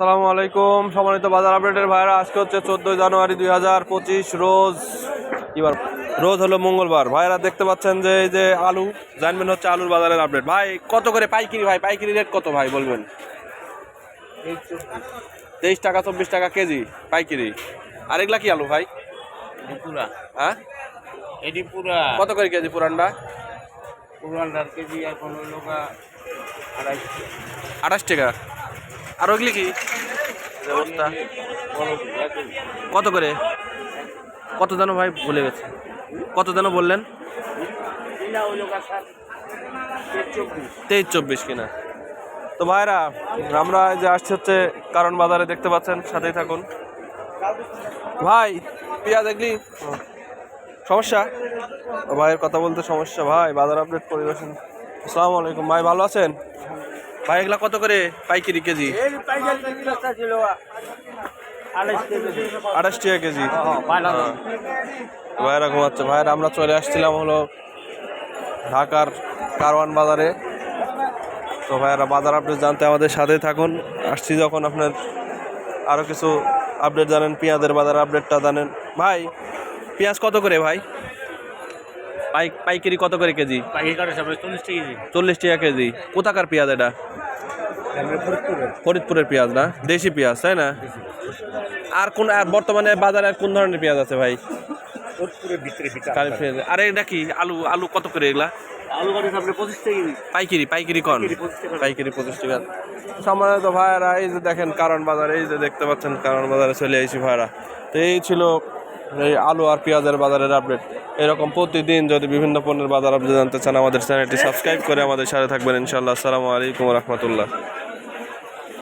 আসসালামু আলাইকুম। সম্মানিত বাজার আপডেটের ভাইরা আজকে হচ্ছে চোদ্দোই জানুয়ারি দুই হাজার পঁচিশ রোজ এবার রোজ হলো মঙ্গলবার। ভাইরা দেখতে পাচ্ছেন যে এই যে আলু জানবেন হচ্ছে আলুর বাজারের আপডেট। ভাই কত করে পাইকিরি ভাই? পাইকিরি রেট কত ভাই বলবেন? তেইশ টাকা চব্বিশ টাকা কেজি পাইকিরি। আর এগুলা কি আলু ভাই? পুরা হ্যাঁ? এটি পুরা কত করে কেজি পুরানটা পুরানটার কেজি এখন হলো গা আঠাশ টাকা। আর ওইগুলি কি। কত করে? কত যেন ভাই ভুলে গেছে। কত যেন বললেন? তেইশ চব্বিশ কিনা। তো ভাইরা আমরা যে আসছি হচ্ছে কারণ বাজারে দেখতে পাচ্ছেন সাথেই থাকুন। ভাই পেঁয়াজ দেখলি সমস্যা? ও ভাইয়ের কথা বলতে সমস্যা। ভাই বাজার আপডেট পরিবেশন। আসসালামু আলাইকুম। ভাই ভালো আছেন? ভাই এগুলা কত করে পাইকারি কেজি? আড়াইশ টাকা কেজি। ভাইরা ঘুমাচ্ছে। ভাইরা আমরা চলে আসছিলাম হলো ঢাকার কারওয়ান বাজারে। তো ভাইরা বাজার আপডেট জানতে আমাদের সাথে থাকুন। আসছি যখন আপনার আরও কিছু আপডেট জানেন পেঁয়াজের বাজার আপডেটটা জানেন। ভাই পেঁয়াজ কত করে ভাই? পাইকারি কত করে কেজি? চল্লিশ টাকা কেজি। কোথাকার পেঁয়াজ এটা? ফরিদপুরের। পেঁয়াজ না? দেশি পেঁয়াজ তাই না? আর কোন আর বর্তমানে বাজারে আর কোন ধরনের পেঁয়াজ আছে ভাই? আর এটা কি? আলু আলু কত করে এগুলা? আলু পঁচিশ কেজি। পাইকারি পাইকারি কন? পাইকারি 25 টাকা। পাইকারি পঁচিশ টাকা। সম্মানিত ভাইয়ারা এই যে দেখেন কারণ বাজার এই যে দেখতে পাচ্ছেন কারণ বাজারে চলে আইছি ভাইরা। তো এই ছিল এই আলু আর পেঁয়াজের বাজারের আপডেট এরকম প্রতিদিন যদি বিভিন্ন পণ্যের বাজার আপনি জানতে চান, আমাদের চ্যানেলটি সাবস্ক্রাইব করে আমাদের সাথে থাকবেন ইনশাল্লাহ আসসালামু আলাইকুম রহমতুল্লাহ।